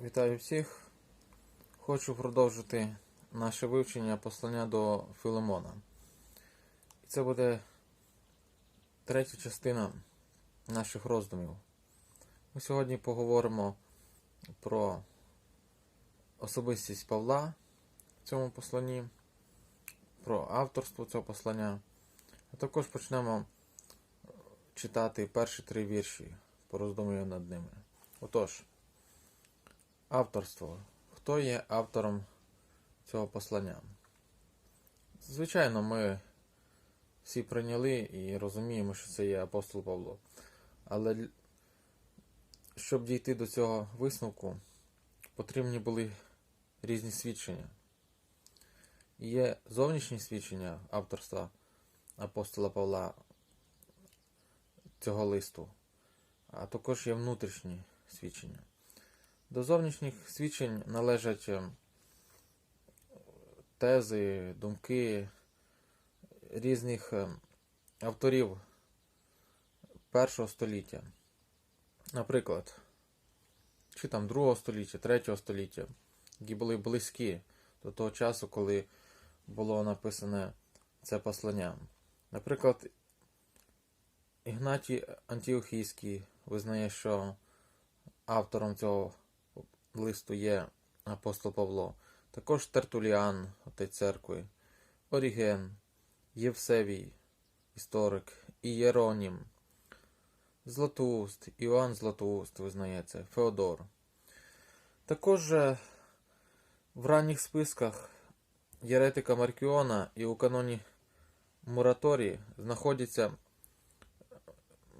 Вітаю всіх. Хочу продовжити наше вивчення послання до Филимона. І це буде третя частина наших роздумів. Ми сьогодні поговоримо про особистість Павла в цьому посланні, про авторство цього послання, а також почнемо читати перші три вірші, пороздумуємо над ними. Отож. Авторство. Хто є автором цього послання? Звичайно, ми всі прийняли і розуміємо, що це є апостол Павло. Але щоб дійти до цього висновку, потрібні були різні свідчення. Є зовнішні свідчення авторства апостола Павла цього листу, а також є внутрішні свідчення. До зовнішніх свідчень належать е, тези, думки різних е, авторів першого століття. Наприклад, чи там другого століття, третього століття, які були близькі до того часу, коли було написане це послання. Наприклад, Ігнатій Антіохійський визнає, що автором цього листу є апостол Павло, також Тертуліан, отець церкви, Оріген, Євсевій, історик, і Єронім, Златоуст, Іоанн Златоуст визнає це, Феодор. Також в ранніх списках Єретика Маркіона і у каноні Мураторії знаходяться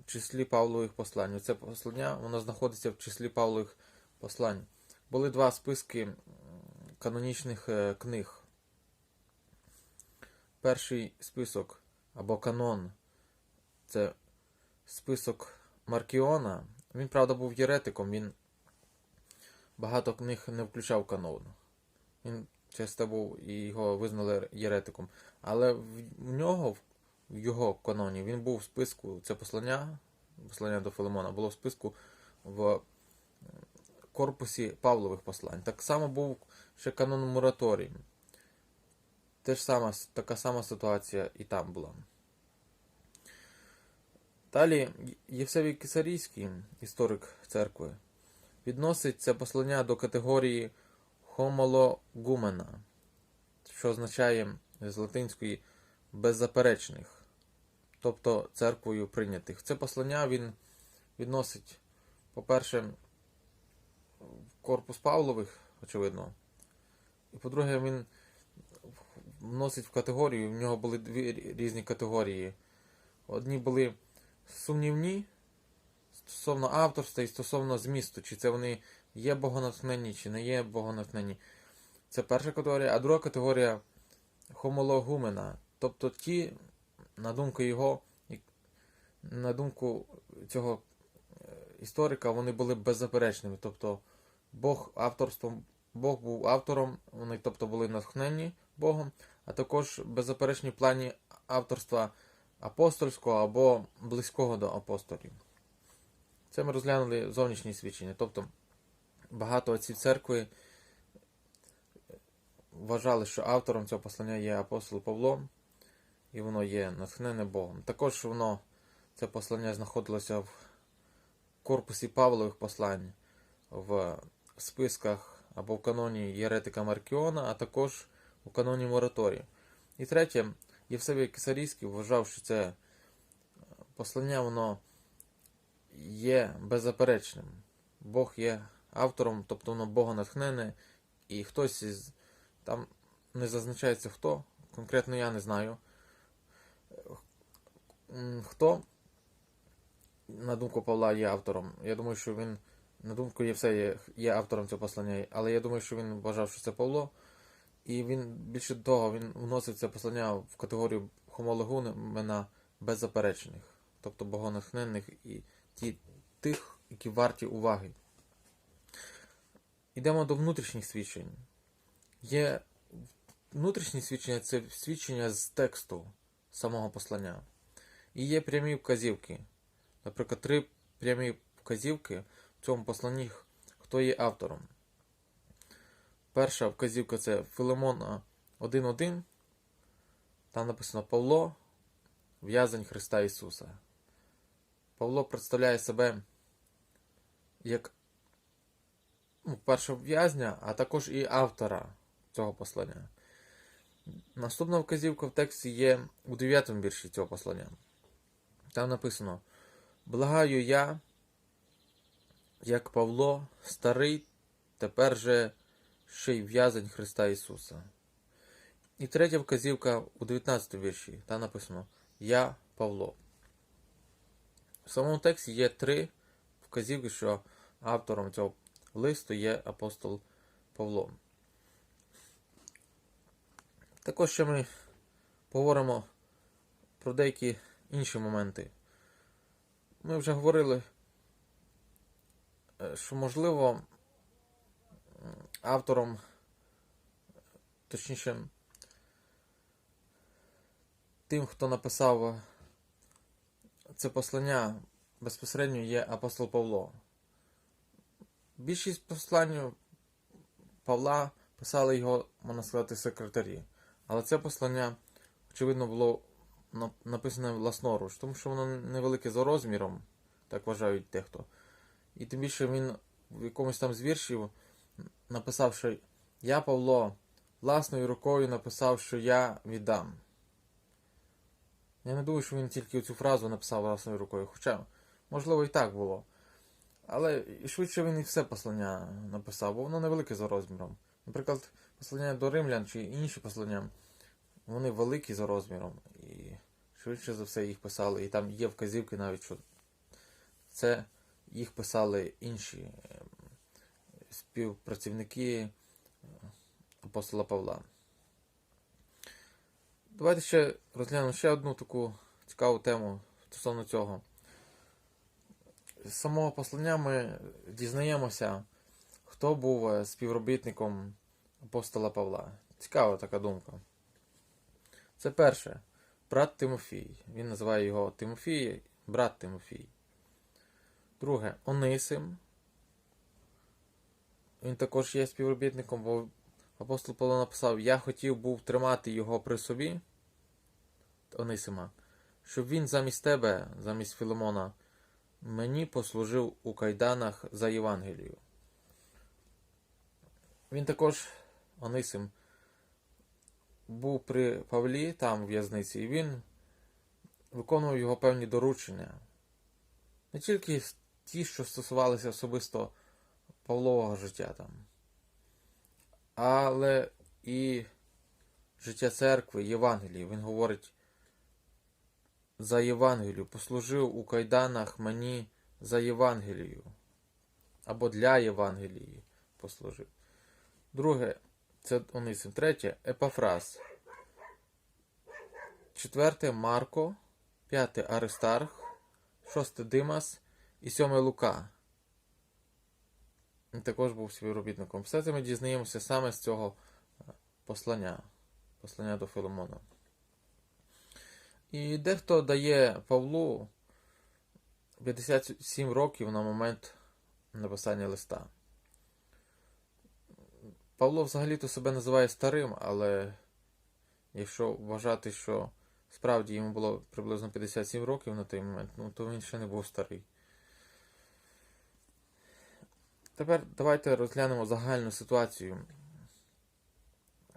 в числі Павлових послань. Це послання воно знаходиться в числі Павлових послань. Були два списки канонічних е, книг. Перший список або канон це список Маркіона. Він, правда, був єретиком, він багато книг не включав канон. Він часто був і його визнали єретиком. Але в нього, в його каноні, він був в списку, це послання, послання до Филимона, було в списку в корпусі Павлових послань. Так само був ще канон мораторій. Теж сама, така сама ситуація і там була. Далі Євсевій Кисарійський, історик церкви, відносить це послання до категорії хомологумена, що означає з латинської беззаперечних, тобто церквою прийнятих. Це послання він відносить, по-перше, корпус Павлових, очевидно. І по-друге, він вносить в категорію, в нього були дві різні категорії. Одні були сумнівні стосовно авторства і стосовно змісту, чи це вони є богонатхненні, чи не є богонатхненні. Це перша категорія, а друга категорія хомологумена. Тобто ті, на думку його, на думку цього е, історика, вони були беззаперечними. Тобто Бог авторством, Бог був автором, вони тобто були натхнені Богом, а також беззаперечні плані авторства апостольського або близького до апостолів. Це ми розглянули зовнішні свідчення. Тобто багато отців церкви вважали, що автором цього послання є апостол Павло, і воно є натхнене Богом. Також воно, це послання знаходилося в корпусі Павлових послань, в списках або в каноні Єретика Маркіона, а також у каноні Мораторії. І третє, Євсевій Кисарійський вважав, що це послання воно є беззаперечним. Бог є автором, тобто воно Бога натхнене, і хтось із там не зазначається хто, конкретно я не знаю. Хто, на думку Павла, є автором. Я думаю, що він, на думку Євсея, є автором цього послання, але я думаю, що він вважав, що це Павло. І він більше того, він вносив це послання в категорію хомологумена беззаперечних, тобто богонатхненних і ті, тих, які варті уваги. Йдемо до внутрішніх свідчень. Є внутрішні свідчення це свідчення з тексту самого послання. І є прямі вказівки. Наприклад, три прямі вказівки цьому посланні, хто є автором. Перша вказівка це Филимона 1.1. Там написано Павло, в'язень Христа Ісуса. Павло представляє себе як ну, першого в'язня, а також і автора цього послання. Наступна вказівка в тексті є у 9 вірші цього послання. Там написано: Благаю я, як Павло, старий, тепер же ще й в'язень Христа Ісуса. І третя вказівка у 19 вірші. Там написано Я Павло. В самому тексті є три вказівки, що автором цього листу є апостол Павло. Також ще ми поговоримо про деякі інші моменти. Ми вже говорили, що можливо автором, точніше, тим, хто написав це послання, безпосередньо є апостол Павло. Більшість послань Павла писали його, можна сказати, секретарі. Але це послання, очевидно, було написане власноруч, тому що воно невелике за розміром, так вважають дехто. І тим більше він в якомусь там з віршів написав, що я, Павло, власною рукою написав, що я віддам. Я не думаю, що він тільки цю фразу написав власною рукою, хоча, можливо, і так було. Але швидше він і все послання написав, бо воно невелике за розміром. Наприклад, послання до римлян чи інші послання, вони великі за розміром. І швидше за все їх писали. І там є вказівки навіть, що це їх писали інші ем, співпрацівники е, апостола Павла. Давайте ще розглянемо ще одну таку цікаву тему стосовно цього. З самого послання ми дізнаємося, хто був е, співробітником апостола Павла. Цікава така думка. Це перше, брат Тимофій. Він називає його Тимофій, брат Тимофій. Друге, Онисим. Він також є співробітником, бо апостол Павло написав: Я хотів був тримати його при собі, Онисима, щоб він замість тебе, замість Філимона, мені послужив у кайданах за Євангелію. Він також, Онисим, був при Павлі там в в'язниці, і він виконував його певні доручення. Не тільки ті, що стосувалися особисто Павлового життя там, але і життя церкви, Євангелії. Він говорить за Євангелію, послужив у кайданах мені за Євангелію. Або для Євангелії послужив. Друге, це Онисим. Третє Епафраз. Четверте Марко. П'яте Аристарх. Шосте Димас і сьоме Лука. Він також був співробітником. Все це ми дізнаємося саме з цього е, послання, послання до Филимона. І дехто дає Павлу 57 років на момент написання листа. Павло взагалі-то себе називає старим, але якщо вважати, що справді йому було приблизно 57 років на той момент, ну то він ще не був старий. Тепер давайте розглянемо загальну ситуацію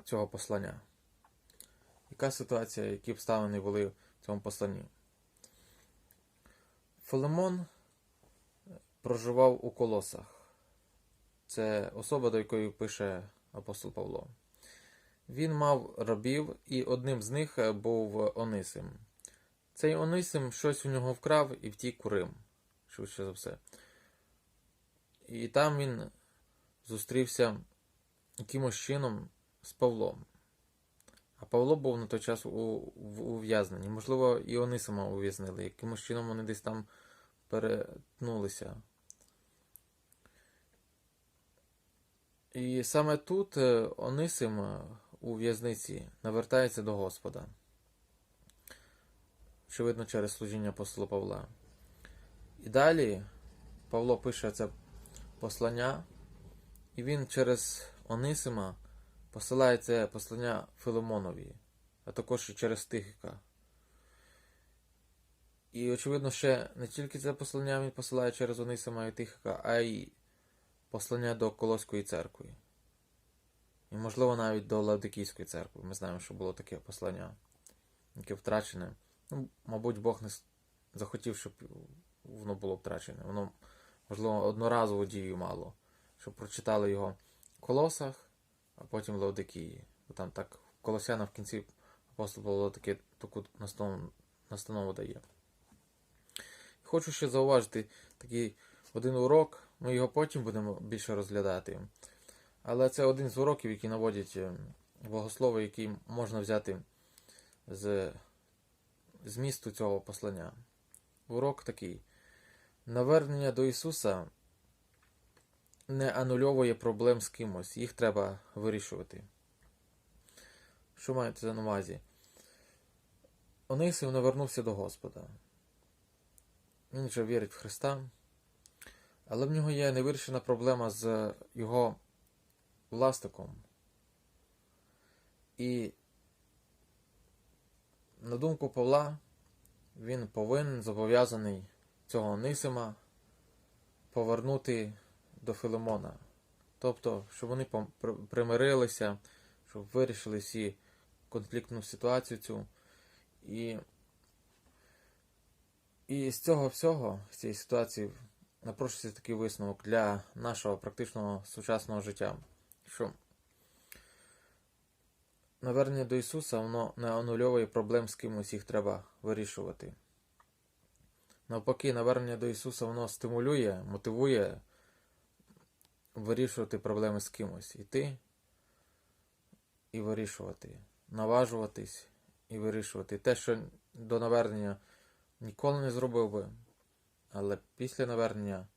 цього послання. Яка ситуація, які обставини були в цьому посланні? Филимон проживав у колосах. Це особа, до якої пише апостол Павло. Він мав рабів, і одним з них був Онисим. Цей Онисим щось у нього вкрав і втік у Рим, швидше за все. І там він зустрівся якимось чином з Павлом. А Павло був на той час у, ув'язненні. Можливо, і Онисима ув'язнили. Якимось чином вони десь там перетнулися. І саме тут е, Онисим е, у в'язниці навертається до Господа. Очевидно, через служіння апостола Павла. І далі Павло пише це послання, і він через Онисима посилає це послання Филимонові, а також і через Тихика. І, очевидно, ще не тільки це послання він посилає через Онисима і Тихика, а й послання до Колоської церкви. І, можливо, навіть до Лавдикійської церкви. Ми знаємо, що було таке послання, яке втрачене. Ну, мабуть, Бог не захотів, щоб воно було втрачене. Воно, можливо, одноразову дію мало, щоб прочитали його в Колосах, а потім в Лавдикії. Бо Там так Колосяна в кінці апостол Павло таке, таку настанову, настанову дає. Хочу ще зауважити такий один урок, ми його потім будемо більше розглядати. Але це один з уроків, які наводять е, богослови, який можна взяти з змісту цього послання. Урок такий. Навернення до Ісуса не анульовує проблем з кимось, їх треба вирішувати. Що маєте на увазі? Онисим навернувся до Господа. Він вже вірить в Христа, але в нього є невирішена проблема з його власником. І на думку Павла, він повинен зобов'язаний цього Онисима повернути до Филимона. Тобто, щоб вони примирилися, щоб вирішили всі конфліктну ситуацію цю. І, і з цього всього, з цієї ситуації, напрошується такий висновок для нашого практичного сучасного життя, що навернення до Ісуса воно не анульовує проблем з кимось, їх треба вирішувати. Навпаки, навернення до Ісуса воно стимулює, мотивує вирішувати проблеми з кимось. Іти і вирішувати, наважуватись і вирішувати. Те, що до навернення ніколи не зробив би, але після навернення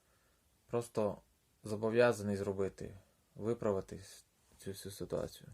просто зобов'язаний зробити, виправити цю всю ситуацію.